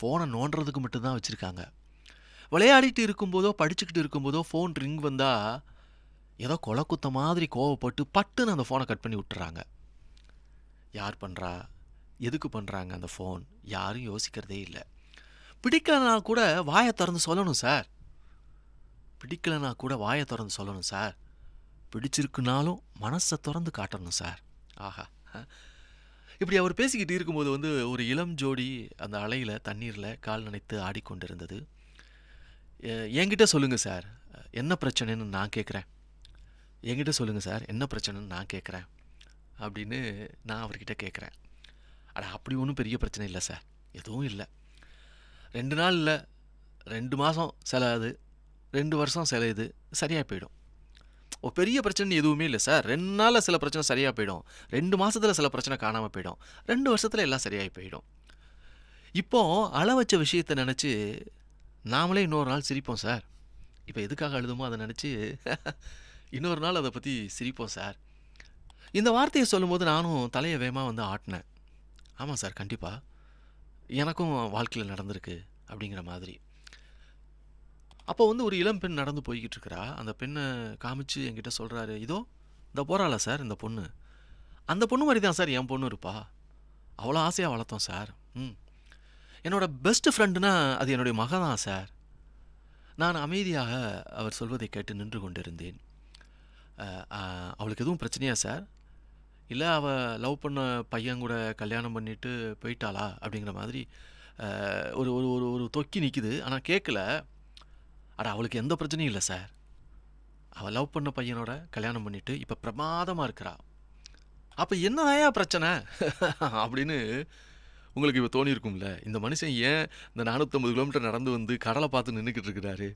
S1: ஃபோனை நோண்டுறதுக்கு மட்டும்தான் வச்சுருக்காங்க விளையாடிட்டு இருக்கும்போதோ, படிச்சுக்கிட்டு இருக்கும்போதோ ஃபோன் ரிங் வந்தால் ஏதோ கொலை குத்த மாதிரி கோவப்பட்டு பட்டுன்னு அந்த ஃபோனை கட் பண்ணி விட்டுறாங்க யார் பண்ணுறா எதுக்கு பண்ணுறாங்க அந்த ஃபோன்? யாரும் யோசிக்கிறதே இல்லை பிடிக்கலனா கூட வாயை திறந்து சொல்லணும் சார். பிடிக்கலனா கூட வாயை திறந்து சொல்லணும் சார். பிடிச்சிருக்குனாலும் மனசை திறந்து காட்டணும் சார்." ஆஹா! இப்படி அவர் பேசிக்கிட்டு இருக்கும்போது வந்து ஒரு இளம் ஜோடி அந்த அலையில் தண்ணீரில் கால் நனைத்து ஆடிக்கொண்டிருந்தது. என்கிட்ட சொல்லுங்கள் சார். என்ன பிரச்சனைன்னு நான் கேட்குறேன் என்கிட்ட சொல்லுங்கள் சார். என்ன பிரச்சனைன்னு நான் கேட்குறேன் அப்படின்னு நான் அவர்கிட்ட கேட்குறேன் அட அப்படி ஒன்றும் பெரிய பிரச்சனை இல்லை சார். எதுவும் இல்லை ரெண்டு நாள் இல்ல, 2 மாசம் செலவுது, 2 வருஷம் சில இது சரியாக போயிடும். ஒரு பெரிய பிரச்சனை எதுவுமே இல்லை சார். ரெண்டு நாளில் சில பிரச்சனை சரியாக போயிடும். ரெண்டு மாதத்தில் சில பிரச்சனை காணாமல் போயிடும். ரெண்டு வருஷத்தில் எல்லாம் சரியாகி போயிடும். இப்போ அளவச்ச விஷயத்த நினச்சி நாமளே இன்னொரு நாள் சிரிப்போம் சார். இப்போ எதுக்காக அழுதுமோ அதை நினச்சி இன்னொரு நாள் அதை பற்றி சிரிப்போம் சார். இந்த வார்த்தையை சொல்லும்போது நானும் தலையை வேகமாக வந்து ஆட்டினேன் ஆமாம் சார், கண்டிப்பாக எனக்கும் வாழ்க்கையில் நடந்திருக்கு அப்படிங்கிற மாதிரி. அப்போ வந்து ஒரு இளம் பெண் நடந்து போய்கிட்டு இருக்கிறா. அந்த பெண்ணை காமிச்சு என்கிட்ட சொல்கிறாரு "இதோ இந்த போகிறாள சார் இந்த பொண்ணு. அந்த பொண்ணு மாதிரி தான் சார் என் பொண்ணு இருப்பா. அவ்வளோ ஆசையாக வளர்த்தோம் சார். ம். என்னோட பெஸ்ட் ஃப்ரெண்டுனா அது என்னுடைய மகன் தான் சார்." நான் அமைதியாக அவர் சொல்வதை கேட்டு நின்று கொண்டிருந்தேன். அவளுக்கு எதுவும் பிரச்சனையா சார்? இல்லை அவள் லவ் பண்ண பையன் கூட கல்யாணம் பண்ணிட்டு போயிட்டாளா?" அப்படிங்கிற மாதிரி ஒரு ஒரு ஒரு ஒரு தொக்கி நிற்கிது ஆனால் கேட்கல. அட அவளுக்கு எந்த பிரச்சனையும் இல்லை சார். அவள் லவ் பண்ண பையனோட கல்யாணம் பண்ணிட்டு இப்போ பிரமாதமாக இருக்கிறா. அப்போ என்னதாயா பிரச்சனை? அப்படின்னு உங்களுக்கு இப்போ தோணியிருக்கும்ல. இந்த மனுஷன் ஏன் இந்த 450 கிலோமீட்டர் நடந்து வந்து கடலை பார்த்து நின்றுக்கிட்டு இருக்கிறாரு?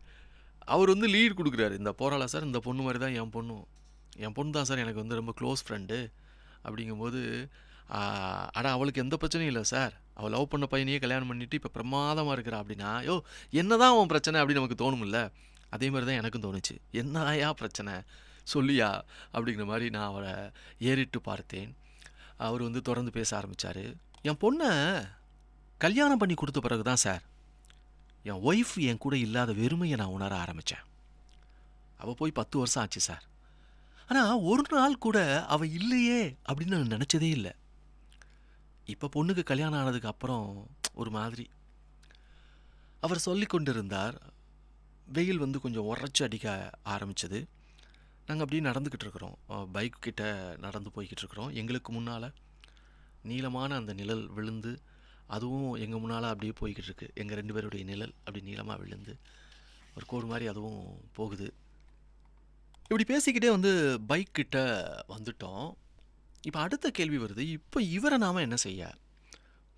S1: அவர் வந்து லீட் கொடுக்குறாரு "இந்த போராளா சார்? இந்த பொண்ணு மாதிரி தான் என் பொண்ணும். என் பொண்ணு தான் சார் எனக்கு வந்து ரொம்ப க்ளோஸ் ஃப்ரெண்டு அப்படிங்கும்போது ஆ, அட அவளுக்கு எந்த பிரச்சனையும் இல்லை சார் அவள் லவ் பண்ண பையனையே கல்யாணம் பண்ணிட்டு இப்போ பிரமாதமாக இருக்கிறா அப்படின்னா யோ என்னதான் அவன் பிரச்சனை அப்படின்னு நமக்கு தோணும்ல? அதே மாதிரி தான் எனக்கும் தோணுச்சு. என்னயா பிரச்சனை? சொல்லியா? அப்படிங்கிற மாதிரி நான் அவரை ஏறிட்டு பார்த்தேன். அவர் வந்து தொடர்ந்து பேச ஆரம்பித்தார் என் பொண்ணை கல்யாணம் பண்ணி கொடுத்த பிறகு தான் சார் என் ஒய்ஃப் என் கூட இல்லாத வெறுமையை நான் உணர ஆரம்பித்தேன் அவள் போய் பத்து வருஷம் ஆச்சு சார் ஆனால் ஒரு நாள் கூட அவள் இல்லையே அப்படின்னு நான் நினச்சதே இல்லை. இப்போ பொண்ணுக்கு கல்யாணம் ஆனதுக்கு அப்புறம் ஒரு மாதிரி. அவர் சொல்லி கொண்டிருந்தார் வெயில் வந்து கொஞ்சம் உரைச்சி அடிக்க ஆரம்பிச்சது. நாங்கள் அப்படியே நடந்துக்கிட்டு இருக்கிறோம். பைக் கிட்ட நடந்து போய்கிட்டு இருக்கிறோம். எங்களுக்கு முன்னால் நீளமான அந்த நிழல் விழுந்து அதுவும் எங்கள் முன்னால் அப்படியே போய்கிட்டு இருக்கு. எங்கள் ரெண்டு பேருடைய நிழல் அப்படி நீளமாக விழுந்து ஒரு கோடு மாதிரி அதுவும் போகுது. இப்படி பேசிக்கிட்டே வந்து பைக் கிட்ட வந்துட்டோம். இப்போ அடுத்த கேள்வி வருது. இப்போ இவரை நாம் என்ன செய்ய?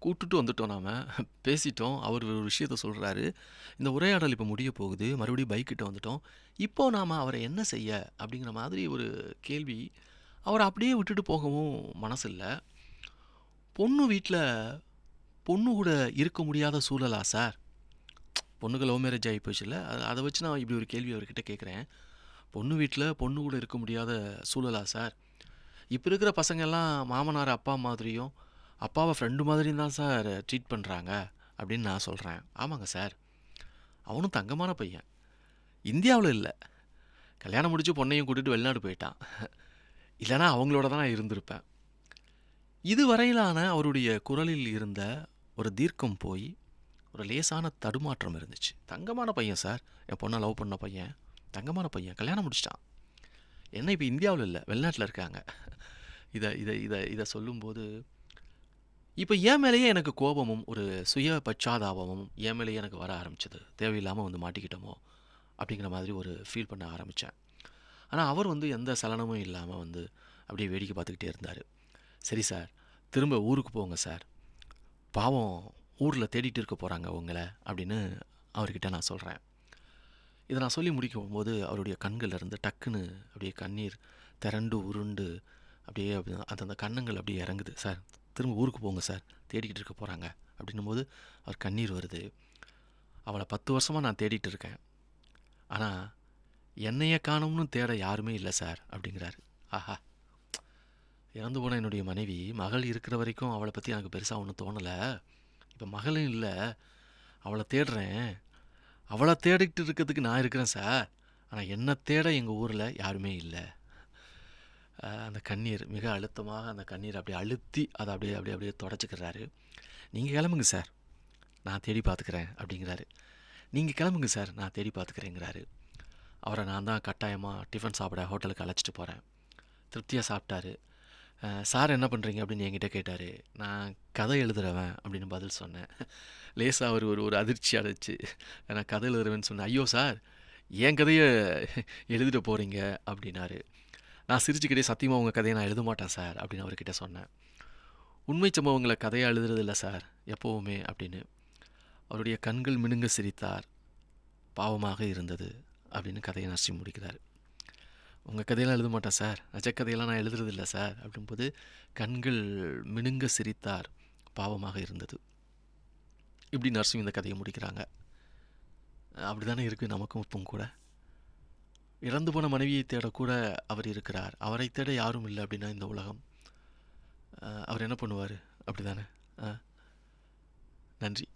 S1: கூட்டுட்டு வந்துட்டோம் நாம். பேசிட்டோம். அவர் ஒரு விஷயத்த சொல்கிறாரு இந்த உரையாடல் இப்போ முடிய போகுது. மறுபடியும் பைக்கிட்ட வந்துட்டோம். இப்போ நாம் அவரை என்ன செய்ய? அப்படிங்கிற மாதிரி ஒரு கேள்வி. அவரை அப்படியே விட்டுட்டு போகவும் மனசில்ல. பொண்ணு வீட்டில் பொண்ணு கூட இருக்க முடியாத சூழலா சார்? பொண்ணுக்கு லவ் மேரேஜ் ஆகி போச்சுல்ல? அதை வச்சு நான் இப்படி ஒரு கேள்வி அவர்கிட்ட கேட்குறேன் பொண்ணு வீட்டில் பொண்ணு கூட இருக்க முடியாத சூழலா சார்? இப்போ இருக்கிற பசங்கெல்லாம் மாமனார் அப்பா மாதிரியும் அப்பாவை ஃப்ரெண்டு மாதிரியும் தான் சார் ட்ரீட் பண்ணுறாங்க அப்படின்னு நான் சொல்கிறேன் ஆமாங்க சார் அவனும் தங்கமான பையன். இந்தியாவில் இல்லை. கல்யாணம் முடித்து பொண்ணையும் கூட்டிகிட்டு வெளிநாடு போயிட்டான். இல்லைனா அவங்களோட தான் நான் இருந்திருப்பேன். இதுவரையிலான அவருடைய குரலில் இருந்த ஒரு தீர்க்கம் போய் ஒரு லேசான தடுமாற்றம் இருந்துச்சு. தங்கமான பையன் சார் என் பொண்ணை லவ் பண்ண பையன். தங்கமான பையன். கல்யாணம் முடிச்சிட்டான். என்ன இப்போ இந்தியாவில் இல்லை வெளிநாட்டில் இருக்காங்க. இதை இதை இதை இதை சொல்லும்போது இப்போ என் மேலேயே எனக்கு கோபமும் ஒரு சுய பச்சாதாபமும் என் மேலேயே எனக்கு வர ஆரம்பிச்சது. தேவையில்லாமல் வந்து மாட்டிக்கிட்டோமோ அப்படிங்கிற மாதிரி ஒரு ஃபீல் பண்ண ஆரம்பித்தேன் ஆனால் அவர் வந்து எந்த சலனமும் இல்லாமல் வந்து அப்படியே வேடிக்கை பார்த்துக்கிட்டே இருந்தார். சரி சார் திரும்ப ஊருக்கு போங்க சார். பாவம் ஊரில் தேடிட்டு இருக்க போகிறாங்க உங்களை அப்படின்னு அவர்கிட்ட நான் சொல்கிறேன் இதை நான் சொல்லி முடிக்கும் போது அவருடைய கண்கள்ல இருந்து டக்குன்னு அப்படியே கண்ணீர் திரண்டு உருண்டு அப்படியே அந்த அந்த கண்ணங்கள் அப்படியே இறங்குது. சார் திரும்ப ஊருக்கு போங்க சார். தேடிக்கிட்டு இருக்க போகிறாங்க அப்படின்னும் போது அவர் கண்ணீர் வருது. அவளை பத்து வருஷமாக நான் தேடிட்டு இருக்கேன். ஆனால் என்னையை காணும்னு தேட யாருமே இல்லை சார் அப்படிங்கிறாரு. ஆஹா. இறந்து போன என்னுடைய மனைவி மகள் இருக்கிற வரைக்கும் அவளை பற்றி எனக்கு பெருசாக ஒன்றும் தோணலை. இப்போ மகளும் இல்லை. அவளை தேடுறேன். அவளை தேடிக்கிட்டு இருக்கிறதுக்கு நான் இருக்கிறேன் சார். ஆனால் என்னை தேட எங்கள் ஊரில் யாருமே இல்லை. அந்த கண்ணீர் மிக அழுத்தமாக அந்த கண்ணீர் அப்படியே அழுத்தி அதை அப்படியே அப்படியே அப்படியே தொடச்சிக்கிறாரு. நீங்கள் கிளம்புங்க சார். நான் தேடி பார்த்துக்கிறேன் அப்படிங்கிறாரு. நீங்கள் கிளம்புங்க சார் நான் தேடி பார்த்துக்கிறேங்கிறாரு. அவரை நான் தான் கட்டாயமாக டிஃபன் சாப்பிட ஹோட்டலுக்கு அழைச்சிட்டு போகிறேன் திருப்தியாக சாப்பிட்டாரு. சார் என்ன பண்ணுறீங்க அப்படின்னு என்கிட்ட கேட்டார். நான் கதை எழுதுறவன் அப்படின்னு பதில் சொன்னேன். லேசாக அவர் ஒரு ஒரு அதிர்ச்சி அடைச்சு நான் கதை எழுதுறவேன்னு சொன்னேன். ஐயோ சார் என் கதையை எழுதிட்டு போகிறீங்க அப்படின்னாரு. நான் சிரிச்சுக்கிட்டே சத்தியமாக உங்கள் கதையை நான் எழுத மாட்டேன் சார் அப்படின்னு அவர்கிட்ட சொன்னேன். உண்மை சம்பவங்களை கதையாக எழுதுறதில்ல சார் எப்போவுமே அப்படின்னு. அவருடைய கண்கள் மினுங்க சிரித்தார் பாவமாக இருந்தது அப்படின்னு கதையை நசி முடிக்கிறார். உங்கள் கதையெல்லாம் எழுத மாட்டேன் சார். நஜ கதையெல்லாம் நான் எழுதுறதில்ல சார் அப்படின்போது கண்கள் மினுங்க சிரித்தார். பாவமாக இருந்தது. இப்படி நர்சிங் இந்த கதையை முடிக்கிறாங்க. அப்படி தானே இருக்குது நமக்கும் இப்பவும் கூட. இறந்து போன மனைவியை தேடக்கூட அவர் இருக்கிறார். அவரை தேட யாரும் இல்லை அப்படின்னா இந்த உலகம். அவர் என்ன பண்ணுவார்? அப்படி தானே நன்றி.